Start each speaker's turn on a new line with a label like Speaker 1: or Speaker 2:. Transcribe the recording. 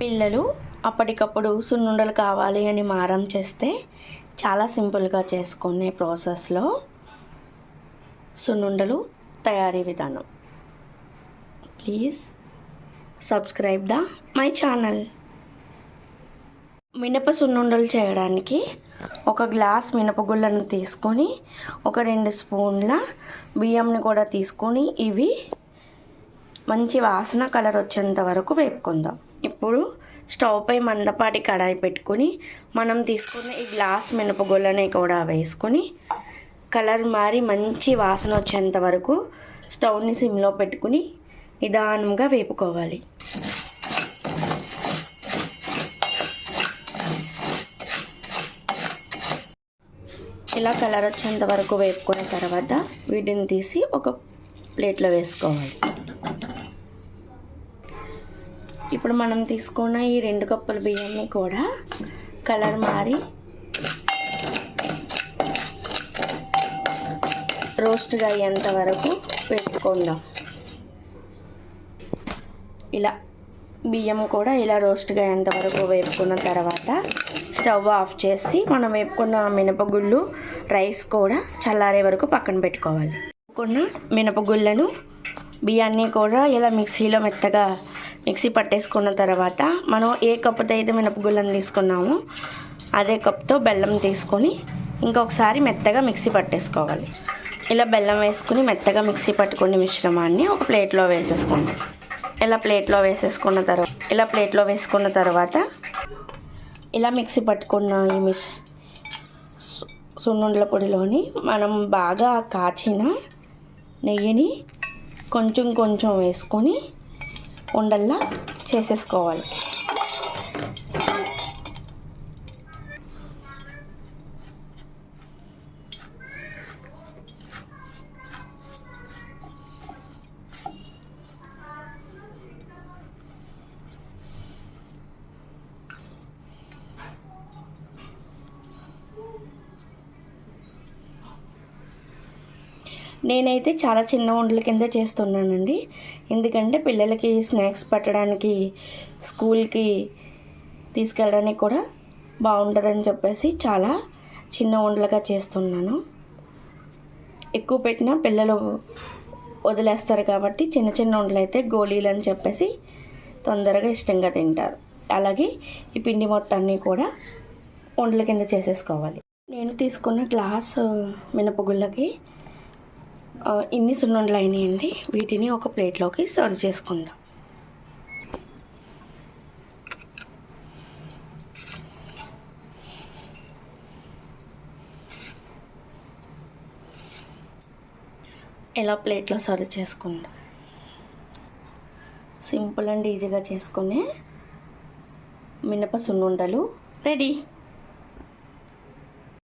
Speaker 1: పిల్లలు అప్పటికప్పుడు సున్నుండలు కావాలి అని మారం చేస్తే చాలా సింపుల్గా చేసుకునే ప్రాసెస్లో సున్నుండలు తయారీ విధానం. Please subscribe the my channel. మినప సున్నుండలు చేయడానికి ఒక గ్లాస్ మినపగుళ్ళను తీసుకొని ఒక రెండు స్పూన్ల బియ్యంని కూడా తీసుకొని ఇవి మంచి వాసన కలర్ వచ్చేంత వరకు వేపుకుందాం. ఇప్పుడు స్టవ్ పై మందపాటి కడాయి పెట్టుకొని మనం తీసుకున్న ఈ గ్లాస్ మినపగుళ్ళని కూడా వేసుకొని కలర్ మారి మంచి వాసన వచ్చేంత వరకు స్టవ్ని సిమ్లో పెట్టుకుని నిదానంగా వేపుకోవాలి. ఇలా కలర్ వచ్చేంత వరకు వేపుకున్న తర్వాత వీటిని తీసి ఒక ప్లేట్లో వేసుకోవాలి. ఇప్పుడు మనం తీసుకున్న ఈ రెండు కప్పుల బియ్యాన్ని కూడా కలర్ మారి రోస్ట్గా అయ్యేంత వరకు పెట్టుకుందాం. ఇలా బియ్యం కూడా ఇలా రోస్ట్గా అయ్యేంత వరకు వేపుకున్న తర్వాత స్టవ్ ఆఫ్ చేసి మనం వేపుకున్న మినపగుళ్ళు రైస్ కూడా చల్లారే వరకు పక్కన పెట్టుకోవాలి. వేపుకున్న మినపగుళ్ళను బియ్యాన్ని కూడా ఇలా మిక్సీలో మెత్తగా మిక్సీ పట్టేసుకున్న తర్వాత మనం ఏ కప్పుతో అయితే మినపగుళ్ళను తీసుకున్నామో అదే కప్తో బెల్లం తీసుకొని ఇంకొకసారి మెత్తగా మిక్సీ పట్టేసుకోవాలి. ఇలా బెల్లం వేసుకుని మెత్తగా మిక్సీ పట్టుకునే మిశ్రమాన్ని ఒక ప్లేట్లో వేసేసుకుంటాం ఇలా ప్లేట్లో వేసేసుకున్న తర్వాత ఇలా ప్లేట్లో వేసుకున్న తర్వాత ఇలా మిక్సీ పట్టుకున్న ఈ మిస్ సున్నుండల పొడిలోని మనం బాగా కాచిన నెయ్యిని కొంచెం కొంచెం వేసుకొని ఉండల్లా చేసేసుకోవాలి. నేనైతే చాలా చిన్న ఉండల కింద చేస్తున్నానండి. ఎందుకంటే పిల్లలకి స్నాక్స్ పెట్టడానికి స్కూల్కి తీసుకెళ్ళడానికి కూడా బాగుంటుందని చెప్పేసి చాలా చిన్న ఉండలుగా చేస్తున్నాను. ఎక్కువ పెట్టినా పిల్లలు వదిలేస్తారు కాబట్టి చిన్న చిన్న ఉండలు అయితే గోళీలు అని చెప్పేసి తొందరగా ఇష్టంగా తింటారు. అలాగే ఈ పిండి మొత్తాన్ని కూడా ఉండల కింద చేసేసుకోవాలి. నేను తీసుకున్న గ్లాస్ మినపగుళ్ళకి ఇన్ని సున్నుండలు అయినాయండి. వీటిని ఒక ప్లేట్లోకి సర్వ్ చేసుకుందాం. ఇలా ప్లేట్లో సర్వ్ చేసుకుందాం? సింపుల్ అండ్ ఈజీగా చేసుకునే మినప సున్నుండలు రెడీ.